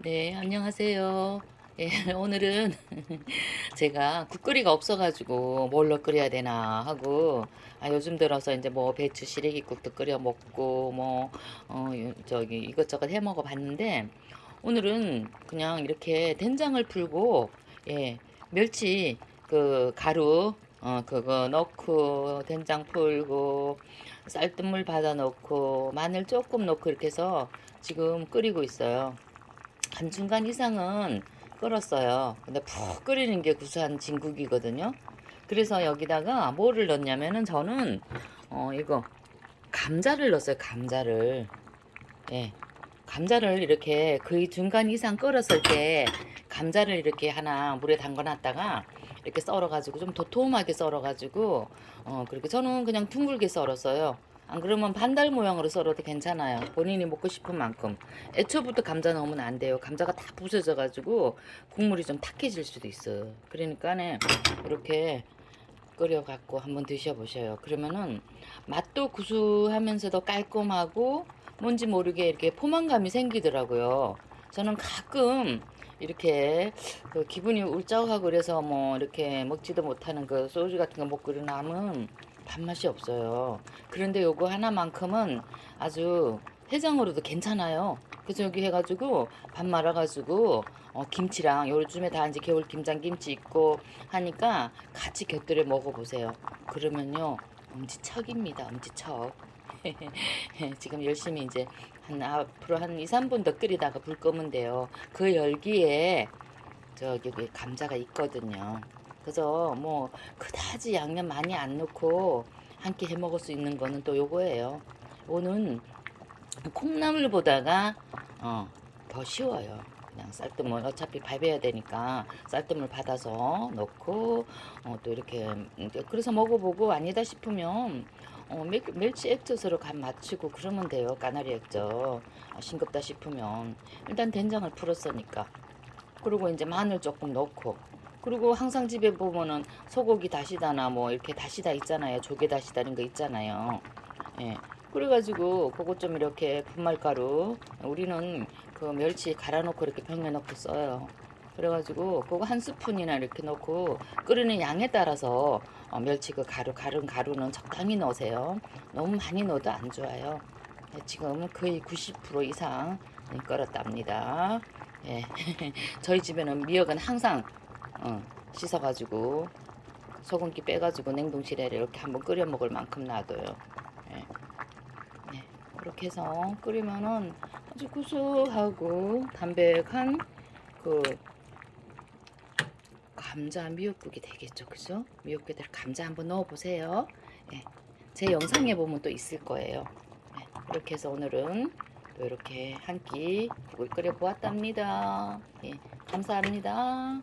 네, 안녕하세요. 예, 오늘은 제가 국거리가 없어가지고 뭘로 끓여야 되나 하고, 아, 요즘 들어서 이제 뭐 배추 시래기국도 끓여 먹고, 뭐, 어, 요- 저기 이것저것 해 먹어 봤는데, 오늘은 그냥 이렇게 된장을 풀고, 예, 멸치 그 가루, 어, 그거 넣고, 된장 풀고, 쌀뜨물 받아 넣고, 마늘 조금 넣고 이렇게 해서 지금 끓이고 있어요. 한 중간 이상은 끓었어요. 근데 푹 끓이는 게 구수한 진국이거든요. 그래서 여기다가 뭐를 넣냐면은 저는 어 이거 감자를 넣었어요. 감자를 예 감자를 이렇게 거의 중간 이상 끓었을 때 감자를 이렇게 하나 물에 담궈놨다가 이렇게 썰어가지고 좀 도톰하게 썰어가지고 어 그렇게 저는 그냥 둥글게 썰었어요. 안 그러면 반달 모양으로 썰어도 괜찮아요. 본인이 먹고 싶은 만큼. 애초부터 감자 넣으면 안 돼요. 감자가 다 부서져 가지고 국물이 좀 탁해질 수도 있어요. 그러니까는 이렇게 끓여 갖고 한번 드셔 보셔요. 그러면은 맛도 구수하면서도 깔끔하고 뭔지 모르게 이렇게 포만감이 생기더라고요. 저는 가끔 이렇게 그 기분이 울적하고 그래서 뭐 이렇게 먹지도 못하는 그 소주 같은 거 먹고 일어나면 밥맛이 없어요. 그런데 요거 하나만큼은 아주 해장으로도 괜찮아요. 그래서 여기 해가지고 밥 말아가지고 어, 김치랑 요즘에 다 이제 겨울 김장 김치 있고 하니까 같이 곁들여 먹어보세요. 그러면요 엄지척입니다. 엄지척. 지금 열심히 이제 한 앞으로 한 2, 3분 더 끓이다가 불 끄면 돼요. 그 열기에 저기 그 감자가 있거든요. 그래서 뭐 그다지 양념 많이 안 넣고 한 끼 해 먹을 수 있는 거는 또 요거예요. 요거는 콩나물보다가 어, 더 쉬워요. 그냥 쌀뜨물 어차피 밟아야 되니까 쌀뜨물 받아서 넣고 어, 또 이렇게 음, 그래서 먹어보고 아니다 싶으면 어, 멸, 멸치 액젓으로 간 맞추고 그러면 돼요. 까나리 액젓 아, 싱겁다 싶으면 일단 된장을 풀었으니까 그리고 이제 마늘 조금 넣고 그리고 항상 집에 보면은 소고기 다시다나 뭐 이렇게 다시다 있잖아요. 조개 다시다 이런 거 있잖아요. 예. 그래가지고 그거 좀 이렇게 분말가루 우리는 그 멸치 갈아놓고 이렇게 병에 넣고 써요. 그래가지고 그거 한 스푼이나 이렇게 넣고 끓이는 양에 따라서 어, 멸치 그 가루 가른 가루는 적당히 넣으세요. 너무 많이 넣어도 안 좋아요. 네, 지금 거의 90% 이상 끓었답니다. 예. 저희 집에는 미역은 항상 어, 씻어가지고 소금기 빼가지고 냉동실에 이렇게 한번 끓여 먹을 만큼 놔둬요. 예. 네, 그렇게 해서 끓이면은 아주 구수하고 담백한 그 감자 미역국이 되겠죠, 그죠? 미역국에다 감자 한번 넣어보세요. 예, 제 영상에 보면 또 있을 거예요. 예, 이렇게 해서 오늘은 또 이렇게 한 끼 국을 끓여 보았답니다. 예, 감사합니다.